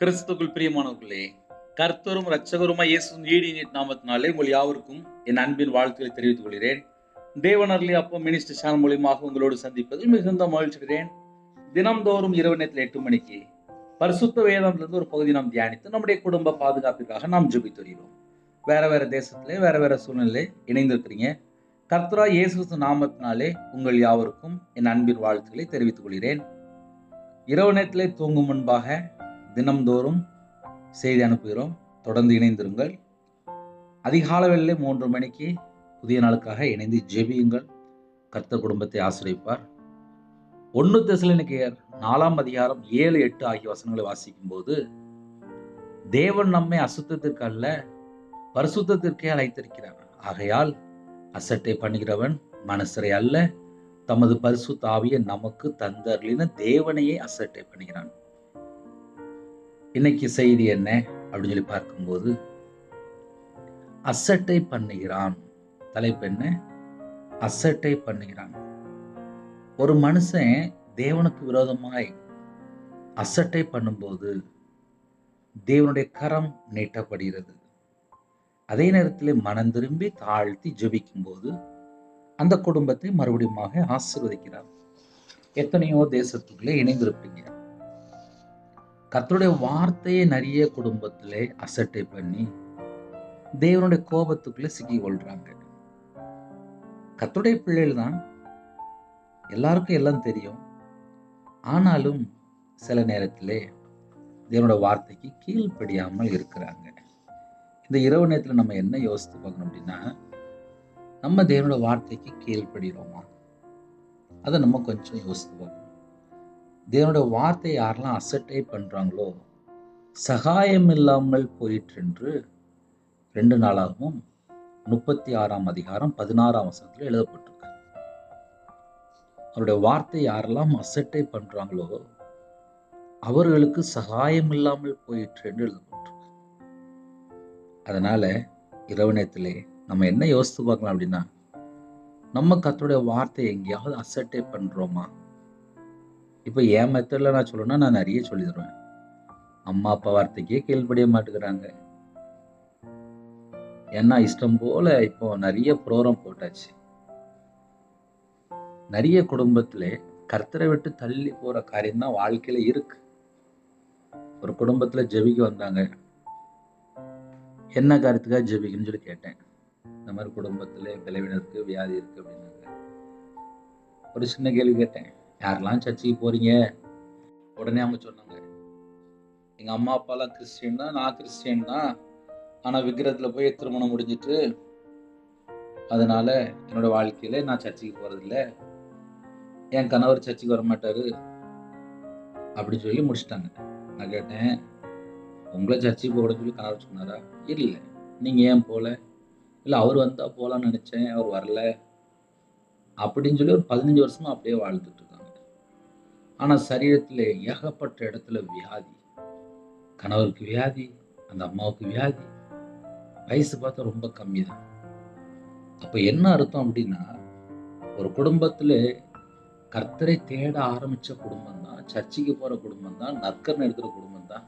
கிறிஸ்துக்குள் பிரியமானவர்களே கர்த்தரும் ரட்சகருமா இயேசு ஈடி நாமத்தினாலே உங்கள் யாவருக்கும் என் அன்பின் வாழ்த்துக்களை தெரிவித்துக் கொள்கிறேன். தேவனர்லி அப்போ மினிஸ்டர் சேனல் மூலியமாக உங்களோடு சந்திப்பதில் மிகுந்த மகிழ்ச்சிகிறேன் தினம்தோறும் இரவு நேரத்தில் எட்டு மணிக்கு பரிசுத்த வேதாந்திலிருந்து ஒரு பகுதி நாம் தியானித்து நம்முடைய குடும்ப பாதுகாப்பிற்காக நாம் ஜெபித்து வருகிறோம். வேற வேற தேசத்திலே வேற வேற சூழ்நிலை இணைந்திருக்கிறீங்க. கர்த்தரா இயேசு நாமத்தினாலே உங்கள் யாவருக்கும் என் அன்பின் வாழ்த்துக்களை தெரிவித்துக் கொள்கிறேன். இரவு நேரத்திலே தூங்கும் முன்பாக தினம்தோறும் செய்தி அனுப்புகிறோம். தொடர்ந்து இணைந்திருங்கள். அதிகால வேளையிலே மூன்று மணிக்கு புதிய நாளுக்காக இணைந்து ஜெபியுங்கள். கர்த்த குடும்பத்தை ஆசிரியப்பார். ஒன்று தெசலினிக்கையர் நாலாம் அதிகாரம் ஏழு எட்டு ஆகிய வசனங்களை வாசிக்கும் போது தேவன் நம்மை அசுத்தத்திற்கு அல்ல பரிசுத்தத்திற்கே அழைத்திருக்கிறார். ஆகையால் அசட்டை பண்ணுகிறவன் மனசரை அல்ல தமது பரிசு தாவிய நமக்கு தந்தர்லின தேவனையே அசட்டை பண்ணுகிறான். இன்னைக்கு செய்தி என்ன அப்படின்னு சொல்லி பார்க்கும்போது அசட்டை பண்ணுகிறான். தலைப்பு என்ன? அசட்டை பண்ணுகிறான். ஒரு மனுஷன் தேவனுக்கு விரோதமாய் அசட்டை பண்ணும்போது தேவனுடைய கரம் நீட்டப்படுகிறது. அதே நேரத்தில் மனம் திரும்பி தாழ்த்தி ஜெபிக்கும் போது அந்த குடும்பத்தை மறுபடியும் ஆசிர்வதிக்கிறார். எத்தனையோ தேசத்துக்குள்ளே இணைந்திருப்பீங்க. கர்த்தருடைய வார்த்தையை நிறைய குடும்பத்திலே அசட்டை பண்ணி தேவனுடைய கோபத்துக்குள்ளே சிக்கி கொள்றாங்க. கர்த்தருடைய பிள்ளைகள் தான் எல்லாருக்கும் எல்லாம் தெரியும். ஆனாலும் சில நேரத்திலே தேவனோட வார்த்தைக்கு கீழ்ப்படியாமல் இருக்கிறாங்க. இந்த இரவு நேரத்தில் நம்ம என்ன யோசித்து பார்க்கணும் அப்படின்னா நம்ம தேவனோட வார்த்தைக்கு கீழ்ப்படுகிறோமா? அதை நம்ம கொஞ்சம் யோசித்து பார்க்கணும். தேவனோட வார்த்தை யாரெல்லாம் அசட்டை பண்றாங்களோ சகாயம் இல்லாமல் போயிற்று என்று ரெண்டு நாளாகவும் முப்பத்தி ஆறாம் அதிகாரம் பதினாறாம் வசனத்தில் எழுதப்பட்டிருக்கு. அவருடைய வார்த்தை யாரெல்லாம் அசட்டை பண்றாங்களோ அவர்களுக்கு சகாயம் இல்லாமல் போயிற்று என்று எழுதப்பட்டிருக்கு. அதனால இரவு நேரத்திலே நம்ம என்ன யோசித்து பார்க்கலாம் அப்படின்னா நம்ம கத்தோடைய வார்த்தை எங்கேயாவது அசட்டை பண்ணுறோமா இப்போ என் மெத்தடில் நான் சொல்லணும்னா நான் நிறைய சொல்லி தருவேன். அம்மா அப்பா வார்த்தைக்கே கேள்விப்படிய மாட்டேங்கிறாங்க. ஏன்னா இஷ்டம் போல இப்போ நிறைய ப்ரோக்ராம் போட்டாச்சு. நிறைய குடும்பத்துல கர்த்தரை விட்டு தள்ளி போற காரியம் தான் வாழ்க்கையில இருக்கு. ஒரு குடும்பத்துல ஜெபிக்க வந்தாங்க. என்ன காரியத்துக்காக ஜெபிக்கணும்னு சொல்லி கேட்டேன். இந்த மாதிரி குடும்பத்துல விளைவின இருக்கு வியாதி இருக்கு அப்படின்னாங்க. ஒரு சின்ன கேள்வி கேட்டேன். யாரெல்லாம் சர்ச்சுக்கு போறீங்க? உடனே அவங்க சொன்னாங்க எங்க அம்மா அப்பாலாம் கிறிஸ்டியன் தான் நான் கிறிஸ்டியன் தான். ஆனா விக்கிரத்துல போய் திருமணம் முடிஞ்சிட்டு அதனால என்னோட வாழ்க்கையில நான் சர்ச்சுக்கு போறதில்ல. என் கணவர் சர்ச்சுக்கு வர மாட்டாரு. அப்படின்னு சொல்லி முடிச்சிட்டாங்க. நான் கேட்டேன் உங்களை சர்ச்சுக்கு போட சொல்லி கணவர் சொன்னாரா இல்லை நீங்க ஏன் போல? இல்லை அவர் வந்தா போகலான்னு நினைச்சேன் அவர் வரல. அப்படின்னு சொல்லி ஒரு பதினஞ்சு வருஷமா அப்படியே வாழ்ந்துட்டு ஆனால் சரீரத்தில் ஏகப்பட்ட இடத்துல வியாதி. கணவருக்கு வியாதி அந்த அம்மாவுக்கு வியாதி. வயசு பார்த்தா ரொம்ப கம்மி தான் அப்போ என்ன அர்த்தம் அப்படின்னா ஒரு குடும்பத்தில் கர்த்தரை தேட ஆரம்பித்த குடும்பம் தான் சர்ச்சுக்கு போகிற குடும்பம் தான் நற்கர்ணம் எடுக்கிற குடும்பம் தான்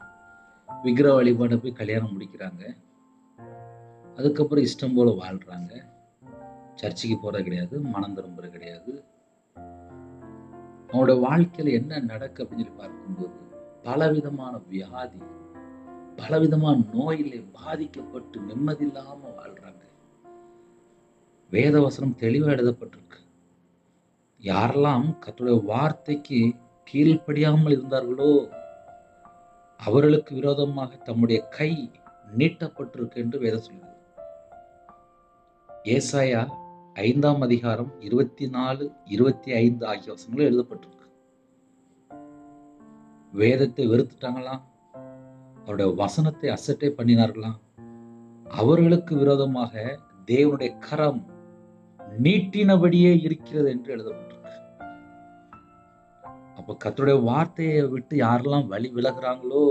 விக்கிரக வழிபாடை போய் கல்யாணம் முடிக்கிறாங்க. அதுக்கப்புறம் இஷ்டம் போல் வாழ்கிறாங்க சர்ச்சுக்கு போகிறது கிடையாது மனம் திரும்புறது கிடையாது. அவங்களோட வாழ்க்கையில என்ன நடக்கு அப்படின்னு சொல்லி பார்க்கும்போது பலவிதமான வியாதி பலவிதமான நோயிலே பாதிக்கப்பட்டு நிம்மதி இல்லாம வாழ்றாங்க. வேதவசனம் தெளிவா எழுதப்பட்டிருக்கு. யாரெல்லாம் கத்துடைய வார்த்தைக்கு கீழ்ப்படியாமல் இருந்தார்களோ அவர்களுக்கு விரோதமாக தம்முடைய கை நீட்டப்பட்டிருக்கு என்று வேதம் சொல்லுது. ஏசாயா ஐந்தாம் அதிகாரம் இருபத்தி நாலு இருபத்தி ஐந்து ஆகிய வசங்களும் எழுதப்பட்டிருக்கு. வேதத்தை வெறுத்துட்டாங்களாம் அவருடைய வசனத்தை அசட்டை பண்ணினார்களாம் அவர்களுக்கு விரோதமாக தேவனுடைய கரம் நீட்டினபடியே இருக்கிறது என்று எழுதப்பட்டிருக்கு. அப்ப கத்தருடைய வார்த்தையை விட்டு யாரெல்லாம் வழி விலகிறாங்களோ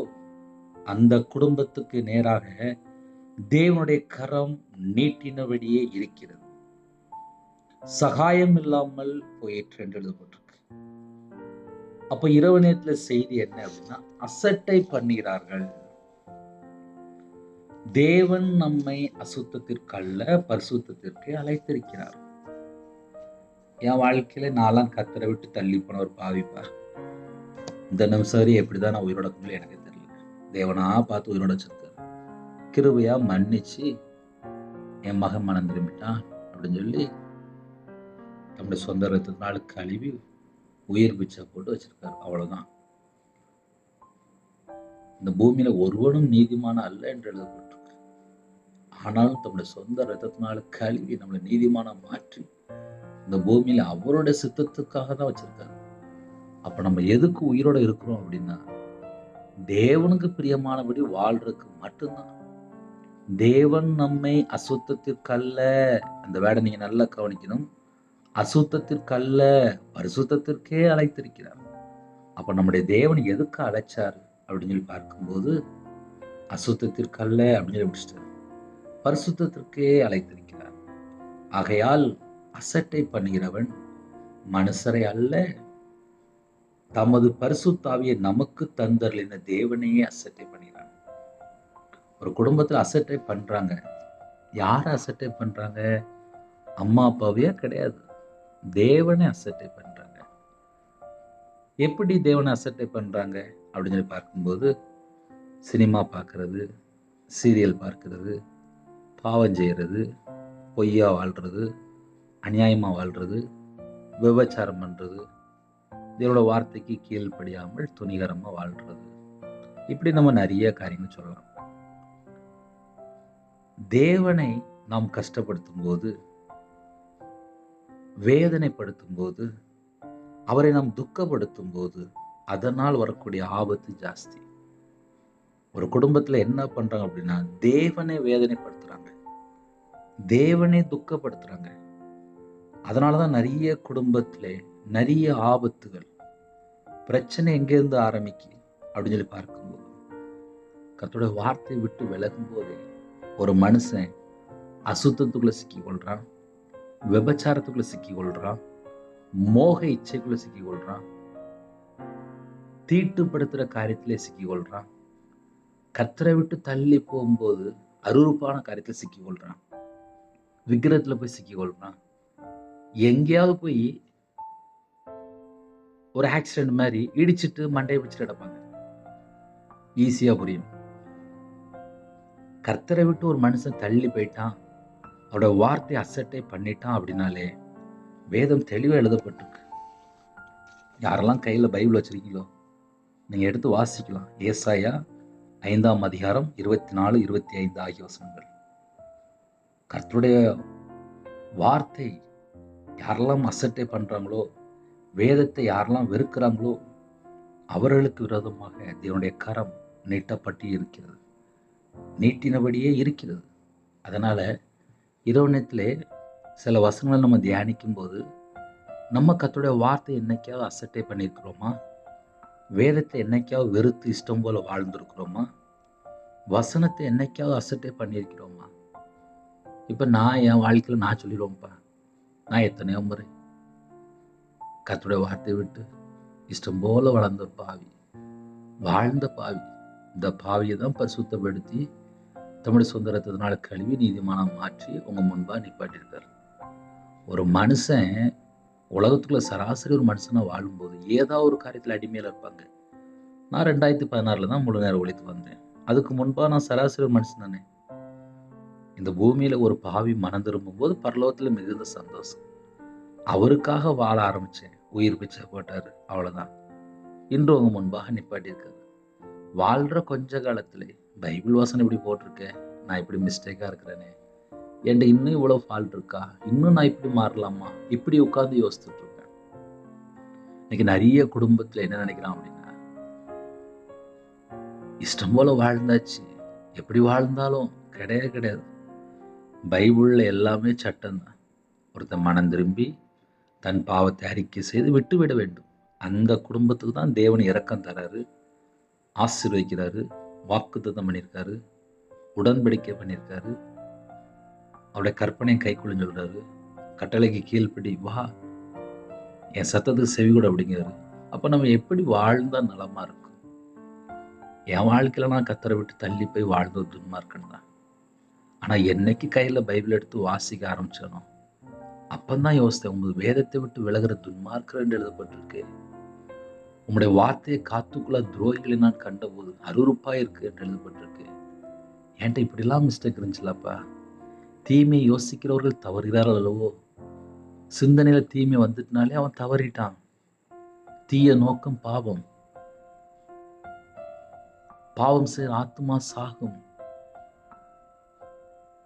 அந்த குடும்பத்துக்கு நேராக தேவனுடைய கரம் நீட்டினபடியே இருக்கிறது. சகாயம் இல்லாமல் போயிற்று என்று எழுதப்பட்டிருக்கு. அப்ப இரவு நேரத்துல செய்தி என்ன அப்படின்னா அசட்டை பண்ணுகிறார்கள் தேவன் நம்மை அசுத்தத்திற்கு அல்ல பரிசுத்தத்திற்கு அழைத்திருக்கிறார். என் வாழ்க்கையில நான்லாம் கத்தரை விட்டு தள்ளி போன ஒரு பாவிப்பா இந்த நிமிஷம் வரையும் எப்படிதான் நான் உயிரோட எனக்கு தெரியல. தேவனா பார்த்து உயிரோட வச்சிருக்காரு. கிருபையா மன்னிச்சு என் மகன் மனம் திரும்பிட்டான் அப்படின்னு சொல்லி நம்முடைய சொந்த ரத்தத்தினால கழுவி உயிர் பிச்சை போட்டு வச்சிருக்காரு. அவ்வளவுதான். இந்த பூமியில ஒருவனும் நீதிமான அல்ல என்று எழுதப்பட்டிருக்கு. ஆனாலும் தம்முடைய சொந்த ரத்தத்தினால கழுவி நம்மளை நீதிமான மாற்றி இந்த பூமியில அவருடைய சித்தத்துக்காக தான் வச்சிருக்காரு. அப்ப நம்ம எதுக்கு உயிரோட இருக்கிறோம் அப்படின்னா தேவனுக்கு பிரியமானபடி வாழ்றதுக்கு மட்டும்தான். தேவன் நம்மை அசுத்தத்திற்கல்ல. அந்த வேடை நீங்க நல்லா கவனிக்கணும். அசுத்தத்திற்கல்ல பரிசுத்தத்திற்கே அழைத்திருக்கிறார். அப்ப நம்முடைய தேவன் எதுக்கு அழைச்சாரு அப்படின்னு சொல்லி பார்க்கும்போது அசுத்தத்திற்கல்ல அப்படின்னு சொல்லி முடிச்சிட்டாரு. பரிசுத்தத்திற்கே அழைத்திருக்கிறார். ஆகையால் அசட்டை பண்ணுகிறவன் மனுஷரை அல்ல. தமது பரிசுத்தாவியை நமக்கு தந்தர்லின தேவனையே அசட்டை பண்ணுகிறான். ஒரு குடும்பத்தில் அசட்டை பண்றாங்க. யார் அசட்டை பண்றாங்க? அம்மா அப்பாவையா கிடையாது. தேவனை அசட்டை பண்ணுறாங்க எப்படி தேவனை அசட்டை பண்ணுறாங்க அப்படின்னு சொல்லி பார்க்கும்போது சினிமா பார்க்குறது சீரியல் பார்க்கறது பாவம் செய்கிறது பொய்யா வாழ்கிறது அநியாயமாக வாழ்கிறது விபச்சாரம் பண்ணுறது இதோட வார்த்தைக்கு கீழ்ப்படியாமல் துணிகரமாக வாழ்கிறது இப்படி நம்ம நிறைய காரியங்கள் சொல்லலாம். தேவனை நாம் கஷ்டப்படுத்தும் போது வேதனைப்படுத்தும் போது அவரை நாம் துக்கப்படுத்தும் போது அதனால் வரக்கூடிய ஆபத்து ஜாஸ்தி. ஒரு குடும்பத்தில் என்ன பண்ணுறாங்க அப்படின்னா தேவனை வேதனைப்படுத்துகிறாங்க தேவனை துக்கப்படுத்துகிறாங்க அதனால தான் நிறைய குடும்பத்தில் நிறைய ஆபத்துகள் பிரச்சனை எங்கேருந்து ஆரம்பிக்கு அப்படின்னு சொல்லி பார்க்கும்போது கத்தோடைய வார்த்தையை விட்டு விலகும் போதே ஒரு மனுஷன் அசுத்தத்துக்குள்ளே சிக்கி விபச்சாரத்துக்குள்ள சிக்கி மோக இச்சைக்குள்ள சிக்கி கொள்றான் தீட்டுப்படுத்துற காரியத்திலே சிக்கி கத்தரை விட்டு தள்ளி போகும்போது அருவறுப்பான காரியத்தில் சிக்கி கொள்றான் விக்கிரத்துல போய் சிக்கிக்கொள்கிறான் எங்கேயாவது போய் ஒரு ஆக்சிடென்ட் மாதிரி இடிச்சிட்டு மண்டையை பிடிச்சிட்டு கிடப்பாங்க. ஈஸியா புரியும். கர்த்தரை விட்டு ஒரு மனுஷன் தள்ளி போயிட்டான். அவரோட வார்த்தையை அசட்டை பண்ணிட்டான் அப்படின்னாலே வேதம் தெளிவாக எழுதப்பட்டிருக்கு. யாரெல்லாம் கையில் பைபிள் வச்சிருக்கீங்களோ நீங்கள் எடுத்து வாசிக்கலாம். ஏசாயா ஐந்தாம் அதிகாரம் இருபத்தி நாலு இருபத்தி ஐந்து ஆகிய வசனங்கள். கர்த்தருடைய வார்த்தை யாரெல்லாம் அசட்டை பண்ணுறாங்களோ வேதத்தை யாரெல்லாம் வெறுக்கிறாங்களோ அவர்களுக்கு விரோதமாக தேவனுடைய கரம் நீட்டப்பட்டு இருக்கிறது. நீட்டினபடியே இருக்கிறது. அதனால் இரவு நேரத்தில் சில வசனங்களை நம்ம தியானிக்கும் போது நம்ம கத்துடைய வார்த்தை என்னைக்காவது அசட்டை பண்ணியிருக்கிறோமா? வேதத்தை என்னைக்காவது வெறுத்து இஷ்டம் போல் வாழ்ந்துருக்குறோமா? வசனத்தை என்னைக்காவது அசட்டை பண்ணியிருக்கிறோமா? இப்போ நான் என் வாழ்க்கையில் நான் சொல்லிடுவோம்ப்பா. நான் எத்தனையோ முறை கத்துடைய வார்த்தையை விட்டு இஷ்டம் போல வளர்ந்த பாவி வாழ்ந்த பாவி இந்த பாவியை தான் பரிசுத்தப்படுத்தி தமிழ் சுதந்திரத்தினால கழுவி நீதிமானம் மாற்றி உங்க முன்பா நிப்பாட்டியிருக்கார். ஒரு மனுஷன் உலகத்துக்குள்ள சராசரி ஒரு மனுஷனா வாழும்போது ஏதாவது ஒரு காரியத்தில் அடிமையில இருப்பாங்க. நான் ரெண்டாயிரத்தி பதினாறுல தான் முழு நேரம் ஒழித்து வந்தேன். அதுக்கு முன்பா நான் சராசரி ஒரு மனுஷன் தானே. இந்த பூமியில ஒரு பாவி மனம் திரும்பும் போது பரலோகத்துல மிகுந்த சந்தோஷம். அவருக்காக வாழ ஆரம்பிச்சேன். உயிர் பிச்சை போட்டார். அவ்வளவுதான். இன்று உங்க முன்பாக நிப்பாட்டியிருக்காரு. வாழ்ற கொஞ்ச காலத்திலே பைபிள் வாசனை இப்படி போட்டிருக்கேன் நான் இப்படி மிஸ்டேக்கா இருக்கிறேனே. என்கிட்ட இன்னும் இவ்வளோ ஃபால்ட் இருக்கா? இன்னும் நான் இப்படி மாறலாமா? இப்படி உட்காந்து யோசிச்சுட்டு இருக்கேன். இன்னைக்கு நிறைய குடும்பத்துல என்ன நினைக்கிறான் அப்படின்னா இஷ்டம் போல வாழ்ந்தாச்சு. எப்படி வாழ்ந்தாலும் கிடையவே கிடையாது. பைபிள்ல எல்லாமே சட்டம் தான் ஒருத்தன் மனம் திரும்பி தன் பாவத்தை அறிக்கை செய்து விட்டு விட வேண்டும். அந்த குடும்பத்துக்கு தான் தேவன் இறக்கம் தராரு ஆசீர்வதிக்கிறாரு. வாக்குத்தத்தம் பண்ணியிருக்காரு உடன்படிக்கை பண்ணியிருக்காரு. அவருடைய கற்பனையை கைக்குள்ள சொல்றாரு. கட்டளைக்கு கீழ்ப்படி வா என் சத்தத்துக்கு செவி கூட அப்படிங்கிறாரு. அப்போ நம்ம எப்படி வாழ்ந்தால் நலமாக இருக்கும்? என் வாழ்க்கையில நான் கத்தரை விட்டு தள்ளி போய் வாழ்ந்தது ஒரு துன்மார்க்கன் தான். ஆனால் என்னைக்கு கையில் பைபிள் எடுத்து வாசிக்க ஆரம்பிச்சனோ அப்பந்தான் யோசித்தேன் உங்களுக்கு வேதத்தை விட்டு விலகிற துன்மார்க்கர் என்று எழுதப்பட்டிருக்கு. உம்முடைய வார்த்தையை காத்துக்குள்ள துரோகிகளை நான் கண்டபோது அருவருப்பா இருக்கு என்று எழுதப்பட்டிருக்கு. என்கிட்ட இப்படிலாம் மிஸ்டேக் இருந்துச்சுலப்பா? தீமையை யோசிக்கிறவர்கள் தவறுகிறார்கள் அல்லவோ? சிந்தனையில் தீமை வந்துட்டனாலே அவன் தவறிட்டான். தீய நோக்கம் பாவம். பாவம் செய்ய ஆத்மா சாகும்.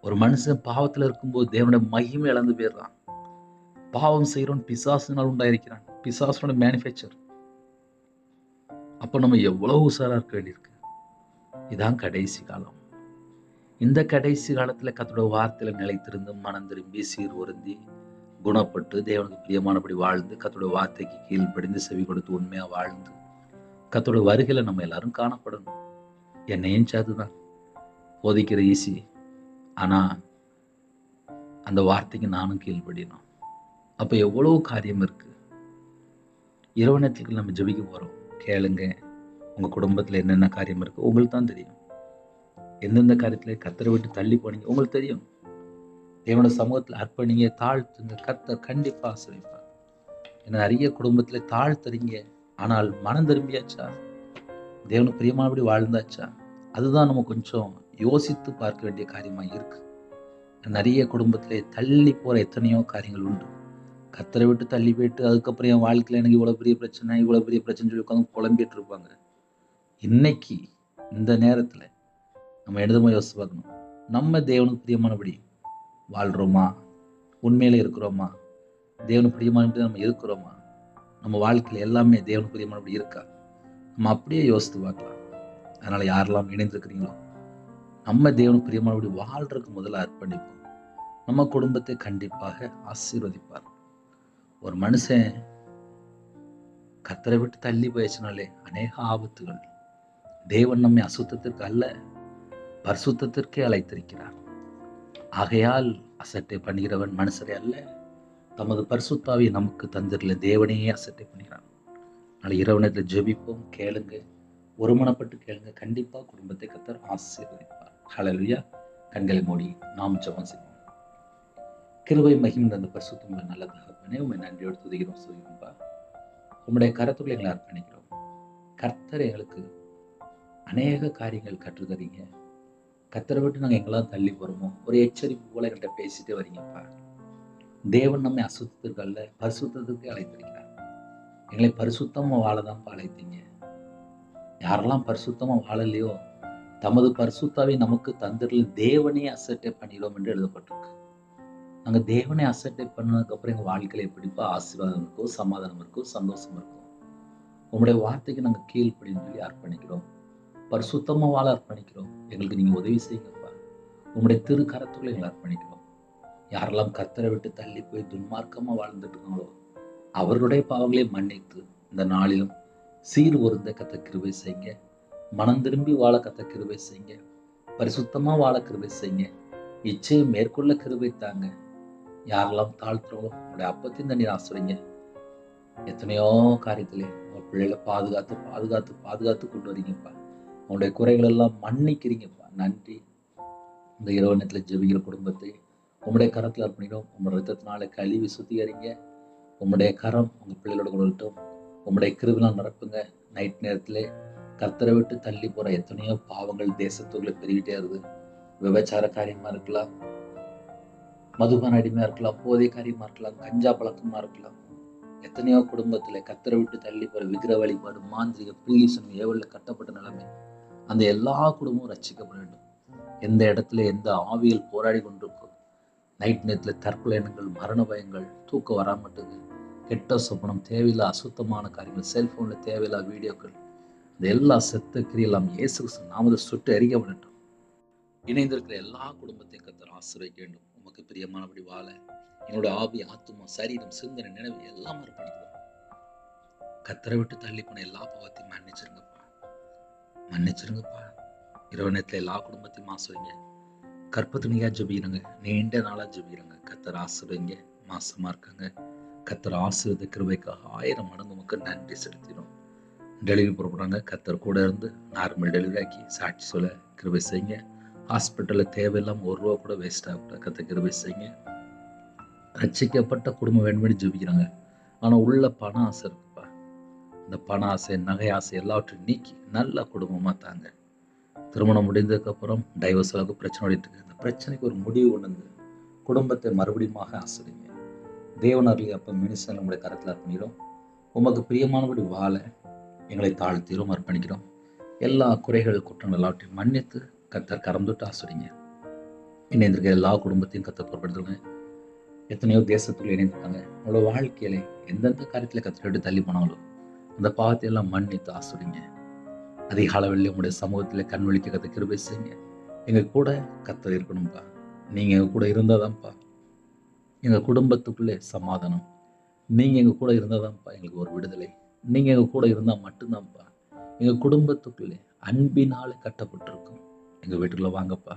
ஒரு மனுஷன் பாவத்தில் இருக்கும்போது தேவனுடைய மகிமை இழந்து போயிடுறான். பாவம் செய்கிறவன் பிசாசினால் உண்டாயிருக்கிறான். பிசாசனோட மேனுஃபேக்சர் அப்போ நம்ம எவ்வளவு உசாராக இருக்க வேண்டியிருக்கு? இதான் கடைசி காலம். இந்த கடைசி காலத்தில் கத்தோட வார்த்தையில் நிலைத்திருந்து மனம் திரும்பி சீர் ஒருந்தி குணப்பட்டு தேவனுக்கு பிரியமானபடி வாழ்ந்து கத்தோட வார்த்தைக்கு கீழ்ப்படிந்து செவி கொடுத்து உண்மையாக வாழ்ந்து கத்தோட வருகையில் நம்ம எல்லாரும் காணப்படணும். என்னையும் சேர்த்துதான் போதிக்கிற ஈஸி ஆனால் அந்த வார்த்தைக்கு நானும் கீழ்ப்படினோம் அப்போ எவ்வளோ காரியம் இருக்குது இரவு நேரத்துக்கு நம்ம ஜெபிக்க போகிறோம் கேளுங்க. உங்கள் குடும்பத்தில் என்னென்ன காரியம் இருக்கு? உங்களுக்கு தான் தெரியும். எந்தெந்த காரியத்தில் கத்தரை விட்டு தள்ளி போனீங்க? உங்களுக்கு தெரியும். தேவனோட சமூகத்தில் அர்ப்பணிங்க தாழ்த்துங்க கத்தர் கண்டிப்பாக ஆசிரியப்பார். என்ன நிறைய குடும்பத்தில் தாழ்த்துறீங்க. ஆனால் மனம் திரும்பியாச்சா? தேவனுக்கு பிரியமானபடி வாழ்ந்தாச்சா? அதுதான் நம்ம கொஞ்சம் யோசித்து பார்க்க வேண்டிய காரியமாக இருக்குது நிறைய குடும்பத்திலே தள்ளி போகிற எத்தனையோ காரியங்கள் உண்டு. கத்தரை விட்டு தள்ளி போயிட்டு அதுக்கப்புறம் என் வாழ்க்கையில் எனக்கு இவ்வளோ பெரிய பிரச்சனை இவ்வளோ பெரிய பிரச்சனை சொல்லி உட்காந்து குழம்பிட்டு இருப்பாங்க. இன்னைக்கு இந்த நேரத்தில் நம்ம எழுதமா யோசிச்சு பார்க்கணும்? நம்ம தேவனுக்கு பிரியமானபடி வாழ்கிறோமா உண்மையில் இருக்கிறோமா? தேவனுக்கு பிரியமானபடி நம்ம இருக்கிறோமா? நம்ம வாழ்க்கையில் எல்லாமே தேவனுக்கு பிரியமானபடி இருக்கா? நம்ம அப்படியே யோசித்து பார்க்கலாம். அதனால் யாரெல்லாம் இணைந்திருக்கிறீங்களோ நம்ம தேவனுக்கு பிரியமானபடி வாழ்றதுக்கு முதல்ல அர்ப்பணிப்போம். நம்ம குடும்பத்தை கண்டிப்பாக ஆசீர்வதிப்பார். ஒரு மனுஷன் கத்தரை விட்டு தள்ளி போயிடுச்சுனாலே அநேக ஆபத்துகள் தேவன் நம்மை அசுத்தத்திற்கு அல்ல பரிசுத்தத்திற்கே அழைத்திருக்கிறார் ஆகையால் அசட்டை பண்ணுகிறவன் மனுஷரே அல்ல தமது பரிசுத்தாவை நமக்கு தந்திரல தேவனையே அசட்டை பண்ணுகிறான் நாளை இரவு நேரத்தில் ஜெபிப்போம் கேளுங்க ஒருமனப்பட்டு கேளுங்க கண்டிப்பாக குடும்பத்தை கத்தர் ஆசீர்வதிப்பார் ஹலலுயா கண்களை மூடி நாம் ஜபம் செய்வோம் கிருவை மகிழ்ந்த அந்த பரிசுத்தமுள்ள நல்ல தகப்பனே உண்மை நன்றியோடு துதிக்கிறோம் சொல்லுங்கப்பா உங்களுடைய கரத்துக்குள்ள எங்களை அர்ப்பணிக்கிறோம். கர்த்தர் எங்களுக்கு அநேக காரியங்கள் கற்றுத்தரீங்க கத்தரை விட்டு நாங்கள் எங்கெல்லாம் தள்ளி போகிறோமோ ஒரு எச்சரிப்பு போல எங்கள்கிட்ட பேசிட்டே வரீங்கப்பா. தேவன் நம்மை அசுத்தத்திற்கல்ல பரிசுத்தத்துக்கு அழைத்திருக்கிறார். எங்களை பரிசுத்தமாக வாழதான் அழைத்தீங்க. யாரெல்லாம் பரிசுத்தமாக வாழலையோ தமது பரிசுத்தாவை நமக்கு தந்திரில் தேவனே அசட்டை பண்ணிடுவோம் என்று எழுதப்பட்டிருக்கு. நாங்கள் தேவனை அசட்டை பண்ணதுக்கப்புறம் எங்கள் வாழ்க்கையில் எப்படிப்பா ஆசீர்வாதம் இருக்கும் சமாதானம் இருக்கும் சந்தோஷம் இருக்கும் உங்களுடைய வார்த்தைக்கு நாங்கள் கீழ்ப்படின்னு சொல்லி அர்ப்பணிக்கிறோம். பரிசுத்தமாக வாழ அர்ப்பணிக்கிறோம். எங்களுக்கு நீங்கள் உதவி செய்யுங்கப்பா. உங்களுடைய திரு கரத்துக்குள்ள எங்களை அர்ப்பணிக்கிறோம். யாரெல்லாம் கத்தரை விட்டு தள்ளி போய் துன்மார்க்கமாக வாழ்ந்துட்டு இருக்காங்களோ அவர்களுடைய பாவங்களை மன்னித்து இந்த நாளிலும் சீர் ஒருந்த கத்த கிருபை செய்யுங்க. மனம் திரும்பி வாழ கத்த கிருபை செய்யுங்க. பரிசுத்தமாக வாழ கிருபை செய்யுங்க. இச்சையை மேற்கொள்ள கிருபை தாங்க. யாரெல்லாம் தாழ்த்துறோம் உங்களுடைய அப்பத்தையும் தண்ணி ஆசுறீங்க எத்தனையோ காரியத்திலே உங்கள் பிள்ளைகளை பாதுகாத்து பாதுகாத்து பாதுகாத்து கொண்டு வரீங்கப்பா. உங்களுடைய குறைகள் எல்லாம் மன்னிக்கிறீங்கப்பா. நன்றி. இந்த இரவு நேரத்தில் ஜெபிக்கிற குடும்பத்தை உங்களுடைய கரத்தில் அர்ப்பணிடும் உங்களுடைய ரத்தத்தினால கழுவி சுத்திகரிங்க. உங்களுடைய கரம் உங்கள் பிள்ளைகளோட கொடுக்கட்டும் உங்களுடைய கிருவிலாம் நடப்புங்க நைட் நேரத்தில் கத்தரை விட்டு தள்ளி போகிற எத்தனையோ பாவங்கள் தேசத்துக்குள்ளே பெருகிட்டே இருக்குது விபச்சார காரியமாக இருக்கலாம். மதுபான அடிமையா இருக்கலாம் போதைக்காரியமாக இருக்கலாம் கஞ்சா பழக்கமா இருக்கலாம். எத்தனையோ குடும்பத்துல கத்திர விட்டு தள்ளி போற விக்கிர வழிபாடு மாந்திரிக பில்லிசம் ஏவல்ல கட்டப்பட்ட நிலைமை. அந்த எல்லா குடும்பமும் ரசிக்கப்பட வேண்டும். எந்த இடத்துல எந்த ஆவியல் போராடி கொண்டிருக்கோ நைட் நேரத்துல தற்கொலை எண்ணங்கள் மரண பயங்கள் தூக்கம் வராமட்டுது கெட்ட சொப்பனம் தேவையில்லா அசுத்தமான காரியங்கள் செல்போன்ல தேவையில்லா வீடியோக்கள் இந்த எல்லா செத்த கிரியெல்லாம் இயேசு கிறிஸ்து நாமதை சுட்டு எரிக்கப்படட்டும். இணைந்திருக்கிற எல்லா குடும்பத்தையும் கத்தர் ஆசிரியக்க வேண்டும். உமக்கு பிரியமானபடி வாழ. என்னோட ஆவி ஆத்துமா சரீரம் சிந்தனை நினைவு எல்லாம் அர்ப்பணிக்கிறோம் கத்தரை விட்டு தள்ளி போன எல்லா பாவத்தையும் மன்னிச்சிருங்கப்பா. மன்னிச்சிருங்கப்பா. இரவு நேரத்துல எல்லா குடும்பத்தையும் ஆசிரியங்க கற்பத்துணியாக ஜபிக்கிறங்க நீண்ட நாளா ஜபிக்கிறங்க கத்தர் ஆசிரியங்க மாசமா இருக்காங்க. கத்தர் ஆசிரியத கிருபைக்காக ஆயிரம் மடங்கு மக்கள் நன்றி செலுத்திடும் டெலிவரி புறப்படுறாங்க. கத்தர் கூட இருந்து நார்மல் டெலிவரி ஆக்கி சாட்சி சொல்ல கிருபை செய்யுங்க. ஹாஸ்பிட்டலில் தேவையில்லாமல் ஒரு ரூபா கூட வேஸ்ட் ஆகக்கூடாது. கத்த கிருபை செய்யுங்க. ரட்சிக்கப்பட்ட குடும்பம் வேணும்னு ஜெபிக்கிறாங்க ஆனால் உள்ள பண ஆசை இருக்குப்பா. இந்த பண ஆசை நகை ஆசை எல்லாவற்றையும் நீக்கி நல்ல குடும்பமாக தாங்க. திருமணம் முடிந்ததுக்கப்புறம் டைவர்ஸ் அளவுக்கு பிரச்சனை ஓடிட்டு இந்த பிரச்சனைக்கு ஒரு முடிவு கொண்டு குடும்பத்தை மறுபடியும் ஆசிரிங்க தேவனர்கள் அப்போ மினிஸ்டர் நம்முடைய கரத்தில் அர்ப்பணிக்கிறோம். உமக்கு பிரியமானபடி வாழ எங்களை தாழ்த்திரும் அர்ப்பணிக்கிறோம். எல்லா குறைகள் குற்றங்கள் எல்லாவற்றையும் மன்னித்து கத்தர் கரம் தொட்டு ஆசிரிங்க இணைந்திருக்க எல்லா குடும்பத்தையும் கத்தர் பொருட்படுத்துங்க எத்தனையோ தேசத்துல இணைந்திருக்காங்க. அவங்களோட வாழ்க்கையில எந்தெந்த காரியத்தில் கத்தர் எடுத்து தள்ளி போனாங்களோ அந்த பாவத்தை எல்லாம் மன்னித்து ஆசிரிங்க அதிக அளவில் உங்களுடைய சமூகத்தில் கண் விழிக்க கத்த கிருபை செய்யுங்க. எங்கள் கூட கத்தர் இருக்கணும்ப்பா நீங்கள் எங்கள் கூட இருந்தாதான்ப்பா எங்கள் குடும்பத்துக்குள்ளே சமாதானம். நீங்கள் எங்கள் கூட இருந்தால் தான்ப்பா எங்களுக்கு ஒரு விடுதலை. நீங்கள் எங்கள் கூட இருந்தால் மட்டும்தான்ப்பா. எங்கள் குடும்பத்துக்குள்ளே அன்பினால் கட்டப்பட்டிருக்கும். எங்கள் வீட்டுக்குள்ள வாங்கப்பா.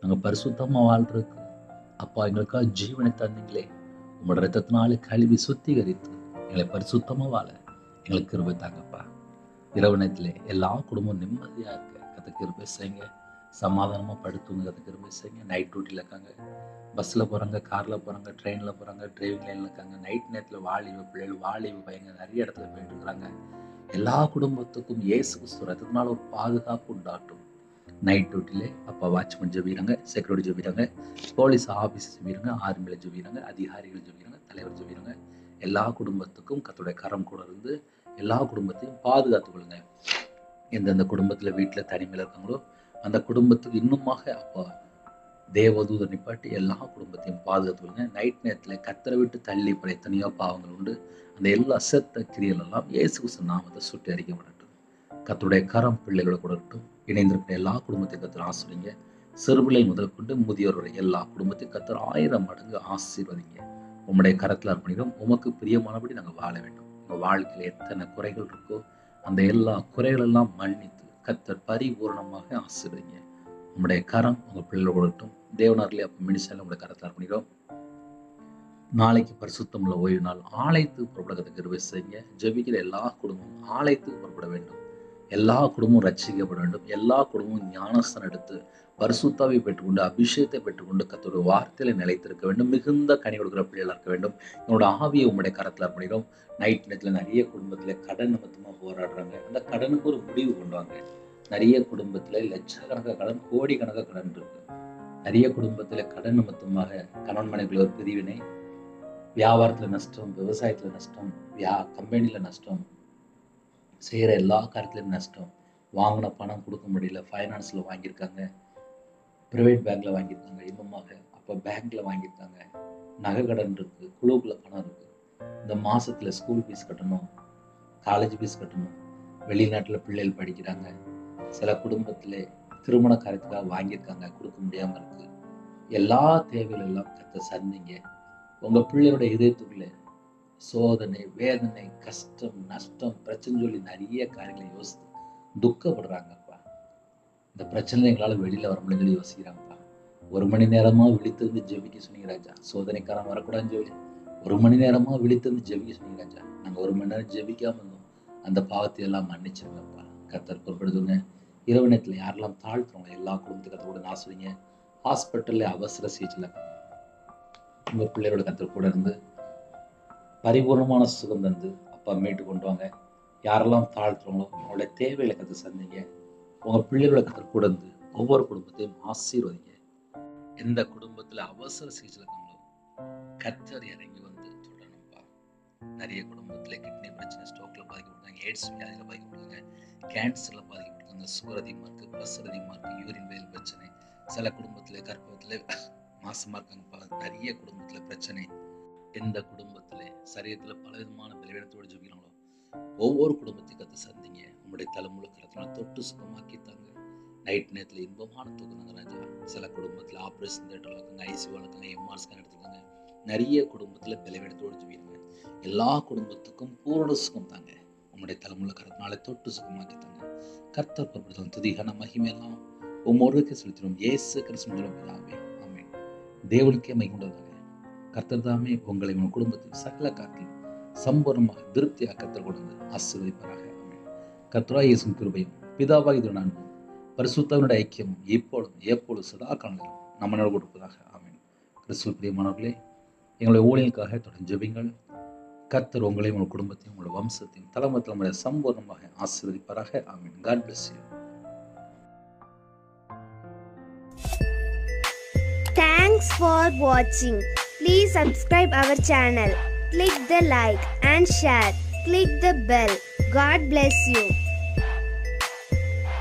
நாங்கள் பரிசுத்தமாக வாழ்றதுக்கு அப்பா எங்களுக்காக ஜீவனை தந்தீங்களே. உங்களோட ரத்தத்தினாலே கழுவி சுத்திகரித்து எங்களை பரிசுத்தமாக வாழ எங்களுக்கு கிருபை தாங்கப்பா. இரவு நேரத்தில் எல்லா குடும்பம் நிம்மதியாக இருக்க கதை கிருபை செய்யுங்க. சமாதானமாக படுத்துங்க. கதை கிருபை செய்யுங்க. நைட் டியூட்டியில் இருக்காங்க. பஸ்ஸில் போகிறாங்க காரில் போகிறாங்க ட்ரெயினில் போகிறாங்க டிரைவிங் லைனில் இருக்காங்க. நைட் நேரத்தில் வாலிப பிள்ளைகள் வாலிப பையங்க நிறைய இடத்துல போயிட்டு இருக்கிறாங்க. எல்லா குடும்பத்துக்கும் இயேசு ரத்தத்தினால ஒரு பாதுகாப்பு உண்டாட்டும் நைட் டியூட்டியில் அப்பா வாட்ச்மேன் ஜெபிக்கிறாங்க செக்யூரிட்டி ஜெபிக்கிறாங்க போலீஸ் ஆஃபீஸ் ஜெபிக்கிறாங்க ஆர்மியில் ஜெபிக்கிறாங்க அதிகாரிகள் ஜெபிக்கிறாங்க தலைவர் ஜெபிக்கிறாங்க. எல்லா குடும்பத்துக்கும் கத்துடைய கரம் கூட இருந்து எல்லா குடும்பத்தையும் பாதுகாத்துக் கொள்ளுங்க. எந்தெந்த குடும்பத்தில் வீட்டில் தனிமையில் இருக்காங்களோ அந்த குடும்பத்துக்கு இன்னுமாக அப்போ தேவதூத நிப்பாட்டி எல்லா குடும்பத்தையும் பாதுகாத்துக் கொள்ளுங்க. நைட் நேரத்தில் கத்தரை விட்டு தள்ளி போகிற எத்தனையோ பாவங்கள் உண்டு. அந்த எல்லா அசத்த கிரியலெல்லாம் இயேசு நாமத்தை சுட்டி அறிக்கப்படட்டும் கத்தருடைய கரம் பிள்ளைகளோட கூட இருக்கட்டும். இணைந்திருக்கிற எல்லா குடும்பத்தையும் கத்தர் ஆசிரிங்க. சிறுபிள்ளை முதல் கொண்டு முதியோருடைய எல்லா குடும்பத்தையும் கத்தர் ஆயிரம் மடங்கு ஆசீர்வதிங்க. உம்முடைய கரத்தில் அர்ப்பணிக்கிறோம். உமக்கு பிரியமானபடி நாங்கள் வாழ வேண்டும். உங்கள் வாழ்க்கையில் எத்தனை குறைகள் இருக்கோ அந்த எல்லா குறைகளெல்லாம் மன்னித்து கத்தர் பரிபூர்ணமாக ஆசீர்வதிங்க. உம்முடைய கரம் உங்கள் பிள்ளைகள் கொடுக்கட்டும் தேவனார்களே அப்போ மினிஸ்டர் உங்களுடைய கரத்தில் அர்ப்பணிக்கிறோம். நாளைக்கு பரிசுத்தமுள்ள ஓய்வு நாள். ஆலயத்துக்கு புறப்படத்துக்கு கிருபை செய்யுங்க. ஜெபிக்கிற எல்லா குடும்பமும் ஆலயத்துக்கு புறப்பட வேண்டும். எல்லா குடும்பமும் ரட்சிக்கப்பட வேண்டும். எல்லா குடும்பமும் ஞானஸ்தன் எடுத்து பரிசுத்தாவை பெற்றுக்கொண்டு அபிஷேகத்தை பெற்றுக்கொண்டு கத்தோட வார்த்தையில நிலைத்திருக்க வேண்டும். மிகுந்த கனி கொடுக்குற பிள்ளைகள் இருக்க வேண்டும். என்னோட ஆவியை உங்களுடைய கரத்தில் அர்ப்பணிக்கிறோம். நைட் நேரத்தில் நிறைய குடும்பத்தில் கடன் நிமித்தமாக போராடுறாங்க. அந்த கடனுக்கு ஒரு முடிவு கொண்டு வாங்க நிறைய குடும்பத்தில் லட்சக்கணக்கான கடன் கோடி கணக்க கடன் இருக்கு. நிறைய குடும்பத்தில் கடன் நிமித்தமாக கணவன் மனைவிகள் ஒரு பிரிவினை வியாபாரத்தில் நஷ்டம் விவசாயத்தில் நஷ்டம் வியா கம்பெனியில் நஷ்டம் செய்கிற எல்லா காரியத்துலையும் நஷ்டம். வாங்கின பணம் கொடுக்க முடியல ஃபைனான்ஸில் வாங்கியிருக்காங்க. ப்ரைவேட் பேங்க்கில் வாங்கியிருக்காங்க இன்னுமாக அப்போ பேங்க்கில் வாங்கியிருக்காங்க. நகை கடன் இருக்குது குழுவுக்குள்ள பணம் இருக்குது இந்த மாதத்தில் ஸ்கூல் ஃபீஸ் கட்டணும் காலேஜ் ஃபீஸ் கட்டணும். வெளிநாட்டில் பிள்ளைகள் படிக்கிறாங்க. சில குடும்பத்தில் திருமண காரியத்துக்காக வாங்கியிருக்காங்க கொடுக்க முடியாமல் இருக்குது எல்லா தேவைகள் எல்லாம் சந்திங்க. உங்கள் பிள்ளையோட இதயத்துக்குள்ளே சோதனை வேதனை கஷ்டம் நஷ்டம் பிரச்சனை சொல்லி நிறைய காரியங்களை யோசித்து துக்கப்படுறாங்கப்பா. இந்த பிரச்சனை எங்களால் வெளியில் வர முடியும்னு யோசிக்கிறாங்கப்பா. ஒரு மணி நேரமா விழித்திருந்து ஜெபிக்க சொன்னீங்க ராஜா. சோதனைக்காரன் வரக்கூடாதுன்னு சொல்லி. ஒரு மணி நேரமா விழித்திருந்து ஜெபிக்க சொன்னீங்க ராஜா. நாங்கள் ஒரு மணி நேரம் ஜெபிக்காம இருந்தோம். அந்த பாவத்தை எல்லாம் மன்னிச்சிருங்கப்பா. கத்தர் பொறுப்படுத்துங்க இரவு நேரத்தில் யாரெல்லாம் தாழ்த்துறவங்க எல்லா குடும்பத்துக்கு கத்தர் கூட ஆசுவீங்க ஹாஸ்பிட்டலில் அவசர சிகிச்சையில் உங்கள் பிள்ளையோட கத்தர் கூட இருந்து பரிபூர்ணமான சுகம் தந்து அப்பா மீட்டு கொண்டு வாங்க. யாரெல்லாம் தாழ்த்துறோங்களோ அவங்களோட தேவைகளை கற்று சந்திங்க. உங்கள் பிள்ளைகளை கற்று கூட இருந்து ஒவ்வொரு குடும்பத்தையும் ஆசீர்வதிங்க. எந்த குடும்பத்தில் அவசர சிகிச்சை இருக்காங்களோ கத்தர் இறங்கி வந்து தொடரணும்ப்பா நிறைய குடும்பத்தில் கிட்னி பிரச்சனை ஸ்ட்ரோக்கில் பாதிக்கப்பட்டாங்க எய்ட்ஸ் வியாதியில் பாதிக்கப்படுறாங்க கேன்சரில் பாதிக்கப்படுறாங்க சுகர் அதிகமாக இருக்குது ப்ரெஷர் அதிகமாக இருக்குது யூரின் வேல் பிரச்சனை. சில குடும்பத்தில் கர்ப்பத்தில் மாசமாக இருக்காங்கப்பா நிறைய குடும்பத்தில் பிரச்சனை. எந்த குடும்பத்தில் சரீரத்தில் பலவிதமான பலவீனத்தோடு ஜெபிக்கிறாங்களோ ஒவ்வொரு குடும்பத்தையும் கற்று சந்திங்க. உங்களுடைய தலைமுறை கரத்தினால் தொட்டு சுகமாக்கி தாங்க நைட் நேரத்தில் இன்பமான தூக்குனாங்க ராஜா சில குடும்பத்தில் ஆப்ரேஷன் தேட்டரில் இருக்காங்க ஐசியூவில் இருக்காங்க எம்ஆர் ஸ்கேன் எடுத்துருக்காங்க நிறைய குடும்பத்தில் பலவீனத்தோடு ஜெபிக்கிறாங்க எல்லா குடும்பத்துக்கும் பூரண சுகம் தாங்க. உங்களுடைய தலைமுறை கரத்தினால தொட்டு சுகமாக்கி தாங்க கர்த்தர் பொருட்கள் துதிகான மகிமையெல்லாம் உம்மொருக்கே செலுத்தினோம். ஏசு கிறிஸ்துவின் பிதாவே ஆமென். தேவனுக்கே மகிமுண்டதாக கர்த்தர் தாமே உங்களை உங்கள் குடும்பத்தின் சகல காத்திலும் சம்பூர்ணமாக திருப்தியாக கர்த்தர் கொடுத்து ஆசீர்வதிப்பாராக. ஆமென். கர்த்தராய் இயேசுவின் கிருபையும் பிதாவாக இது நான் பரிசுத்தவனுடைய ஐக்கியமும் எப்பொழுதும் எப்பொழுது சதா காலங்களும் நம்மளோட கொடுப்பதாக ஆமென். கிறிஸ்துவ பிரியமானவர்களே எங்களுடைய ஊழியலுக்காக தொடர்ந்து ஜெபிங்கள் கர்த்தர் உங்களையும் உங்கள் குடும்பத்தையும் உங்கள் வம்சத்தையும் தலைமை தலைமுறை சம்பூர்ணமாக ஆசீர்வதிப்பாராக. ஆமீன். God bless you Thanks for watching. Please subscribe our channel. Click the like and share. Click the bell. God bless you.